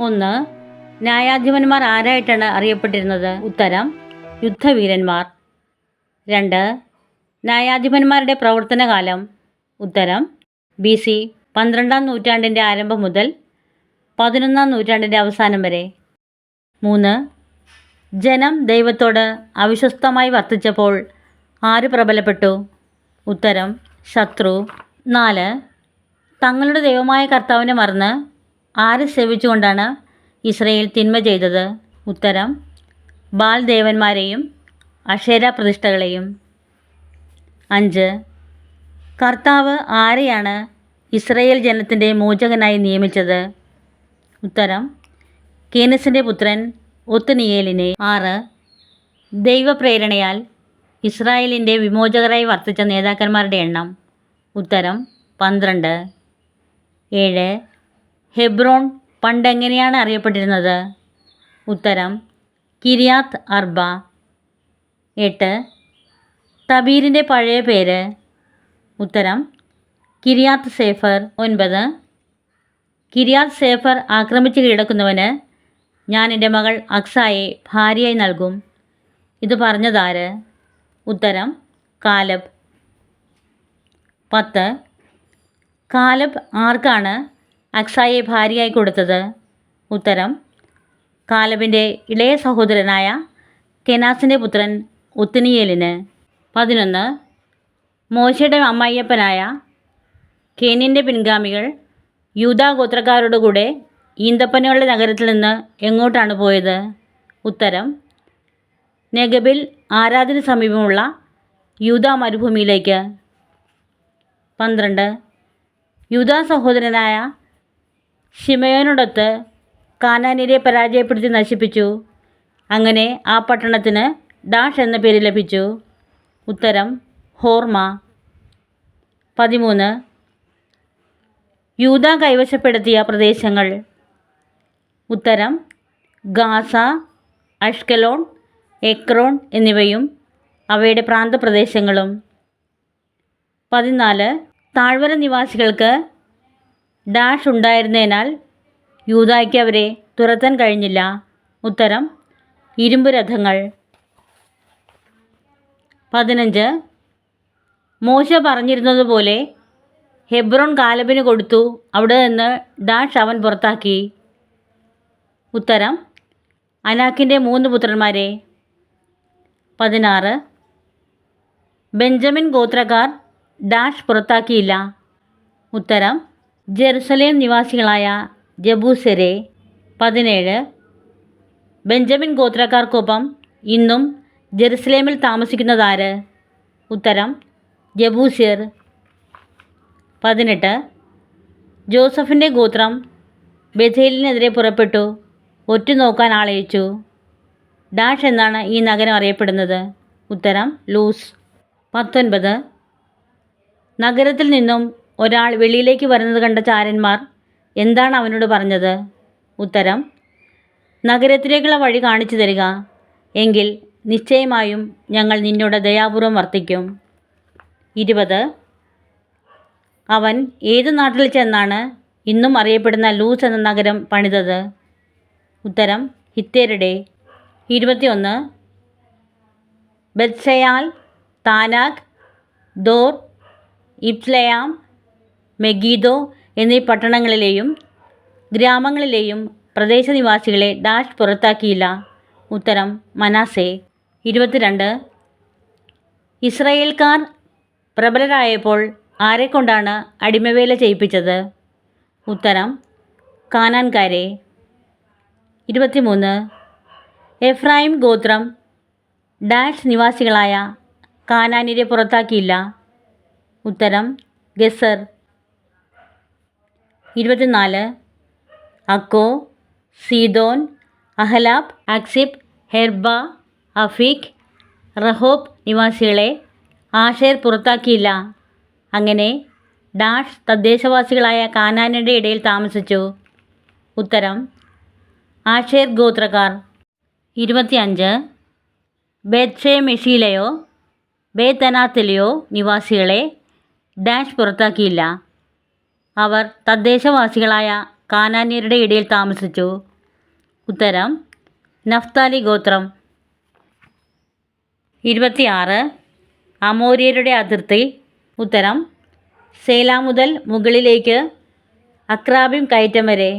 ഒന്ന് ന്യായാധിപന്മാർ ആരായിട്ടാണ് അറിയപ്പെട്ടിരുന്നത്? ഉത്തരം യുദ്ധവീരന്മാർ. രണ്ട് ന്യായാധിപന്മാരുടെ പ്രവർത്തനകാലം. ഉത്തരം ബി സി പന്ത്രണ്ടാം നൂറ്റാണ്ടിന്റെ ആരംഭം മുതൽ പതിനൊന്നാം നൂറ്റാണ്ടിന്റെ അവസാനം വരെ. മൂന്ന് ജനം ദൈവത്തോട് അവിശ്വസ്തമായി വർത്തിച്ചപ്പോൾ ആര് പ്രബലപ്പെട്ടു? ഉത്തരം ശത്രു. നാല് തങ്ങളുടെ ദൈവമായ കർത്താവിനെ മറന്ന് ആര് സേവിച്ചുകൊണ്ടാണ് ഇസ്രയേൽ തിന്മ ചെയ്തത്? ഉത്തരം ബാൽ ദേവന്മാരെയും അക്ഷര പ്രതിഷ്ഠകളെയും. അഞ്ച് കർത്താവ് ആരെയാണ് ഇസ്രയേൽ ജനത്തിന്റെ മോചകനായി നിയമിച്ചത്? ഉത്തരം കേനസിന്റെ പുത്രൻ ഒത്തുനിയേലിനെ. ആറ് ദൈവപ്രേരണയാൽ ഇസ്രായേലിന്റെ വിമോചകരായി വർത്തിച്ച നേതാക്കന്മാരുടെ എണ്ണം. ഉത്തരം പന്ത്രണ്ട്. ഏഴ് ഹെബ്രോൺ പണ്ടെങ്ങനെയാണ് അറിയപ്പെട്ടിരുന്നത്? ഉത്തരം കിരിയാത്ത് അർബ. എട്ട് തബീരിന്റെ പഴയ പേര്. ഉത്തരം കിരിയാത്ത് സേഫർ. ഒൻപത് കിരിയാത്ത് സേഫർ ആക്രമിച്ച് കീഴടക്കുന്നവന് ഞാൻ എന്റെ മകൾ അക്സായെ ഭാര്യയായി നൽകും. ഇത് പറഞ്ഞതാര്? ഉത്തരം കാലബ്. പത്ത് കാലബ് ആർക്കാണ് അക്സായെ ഭാര്യയായി കൊടുത്തത്. ഉത്തരം കാലബിന്റെ ഇളയ സഹോദരനായ കെനാസിന്റെ പുത്രൻ ഒത്തിനിയേലിന് പതിനൊന്ന് മോശയുടെ അമ്മായിയപ്പനായ കേനിന്റെ പിൻഗാമികൾ യൂദാ ഗോത്രക്കാരോടുകൂടെ ഈന്തപ്പനകളുടെ നഗരത്തിൽ നിന്ന് എങ്ങോട്ടാണ് പോയത്? ഉത്തരം നെഗബിൽ ആരാധന സമീപമുള്ള യൂതാ മരുഭൂമിയിലേക്ക്. പന്ത്രണ്ട് യൂതാ സഹോദരനായ ഷിമയോനോടൊത്ത് കാനാനിരെ പരാജയപ്പെടുത്തി നശിപ്പിച്ചു. അങ്ങനെ ആ പട്ടണത്തിന് ഡാഷ് എന്ന പേര് ലഭിച്ചു. ഉത്തരം ഹോർമ. പതിമൂന്ന്. യൂത കൈവശപ്പെടുത്തിയ പ്രദേശങ്ങൾ. ഉത്തരം ഗാസ അഷ്കലോൺ എക്രോൺ എന്നിവയും അവയുടെ പ്രാന്തപ്രദേശങ്ങളും. പതിനാല്. താഴ്വര നിവാസികൾക്ക് ഡാഷ് ഉണ്ടായിരുന്നതിനാൽ യൂതായ്ക്ക് അവരെ തുരത്താൻ കഴിഞ്ഞില്ല. ഉത്തരം ഇരുമ്പ് രഥങ്ങൾ. പതിനഞ്ച് മോശ പറഞ്ഞിരുന്നതുപോലെ ഹെബ്രോൺ കാലബിന് കൊടുത്തു അവിടെ നിന്ന് ഡാഷ് അവൻ പുറത്താക്കി. ഉത്തരം അനാക്കിന്റെ മൂന്ന് പുത്രന്മാരെ. പതിനാറ് ബെഞ്ചമിൻ ഗോത്രക്കാർ ഡാഷ് പുറത്താക്കിയില്ല. ഉത്തരം ജെറുസലേം നിവാസികളായ ജബൂസരെ പതിനേഴ്. ബെഞ്ചമിൻ ഗോത്രക്കാർക്കൊപ്പം ഇന്നും ജെറുസലേമിൽ താമസിക്കുന്നതാര്? ഉത്തരം ജബൂസിയർ. പതിനെട്ട്. ജോസഫിന്റെ ഗോത്രം ബഥേലിനെതിരെ പുറപ്പെട്ടു ഒറ്റുനോക്കാൻ ആളയച്ചു. ഡാഷ് എന്നാണ് ഈ നഗരം അറിയപ്പെടുന്നത്. ഉത്തരം ലൂസ്. പത്തൊൻപത്. നഗരത്തിൽ നിന്നും ഒരാൾ വെളിയിലേക്ക് വരുന്നത് കണ്ട ചാരന്മാർ എന്താണ് അവനോട് പറഞ്ഞത്? ഉത്തരം നഗരത്തിലേക്കുള്ള വഴി കാണിച്ചു തരിക എങ്കിൽ നിശ്ചയമായും ഞങ്ങൾ നിന്നോട് ദയാപൂർവം വർത്തിക്കും. ഇരുപത് അവൻ ഏത് നാട്ടിൽ ചെന്നാണ് ഇന്നും അറിയപ്പെടുന്ന ലൂസ് എന്ന നഗരം പണിതത്? ഉത്തരം ഹിത്തേരുടെ ഇരുപത്തിയൊന്ന് ബത്സയാൽ താനാഗ് ദോർ ഇപ്സ്ലയാം മെഗീദോ എന്നീ പട്ടണങ്ങളിലെയും ഗ്രാമങ്ങളിലെയും പ്രദേശനിവാസികളെ ഡാഷ് പുറത്താക്കിയില്ല. ഉത്തരം മനാസെ. ഇരുപത്തിരണ്ട്. ഇസ്രയേൽക്കാർ പ്രബലരായപ്പോൾ ആരെക്കൊണ്ടാണ് അടിമവേല ചെയ്യിപ്പിച്ചത്? ഉത്തരം കാനാൻകാരെ. ഇരുപത്തിമൂന്ന്. എഫ്രായിം ഗോത്രം ഡാഷ് നിവാസികളായ കാനാനിരെ പുറത്താക്കിയില്ല. ഉത്തരം ഗസർ. ഇരുപത്തിനാല്. അക്കോ സീദോൻ അഹലാബ് അക്സിബ് ഹെർബ അഫീഖ് റഹോബ് നിവാസികളെ ആഷേർ പുറത്താക്കിയില്ല. അങ്ങനെ ഡാഷ് തദ്ദേശവാസികളായ കാനാനയുടെ ഇടയിൽ താമസിച്ചു. ഉത്തരം ആഷേർ ഗോത്രക്കാർ. ഇരുപത്തിയഞ്ച്. ബേത്ഷേ മെഷീലയോ ബേത്തനാത്തിലെയോ നിവാസികളെ ഡാഷ് പുറത്താക്കിയില്ല. അവർ തദ്ദേശവാസികളായ കാനാന്യരുടെ ഇടയിൽ താമസിച്ചു. ഉത്തരം നഫ്താലി ഗോത്രം. ഇരുപത്തിയാറ് അമോര്യരുടെ അതിർത്തി. ഉത്തരം സേല മുതൽ മുകളിലേക്ക് അക്രാബിം കയറ്റം വരെ.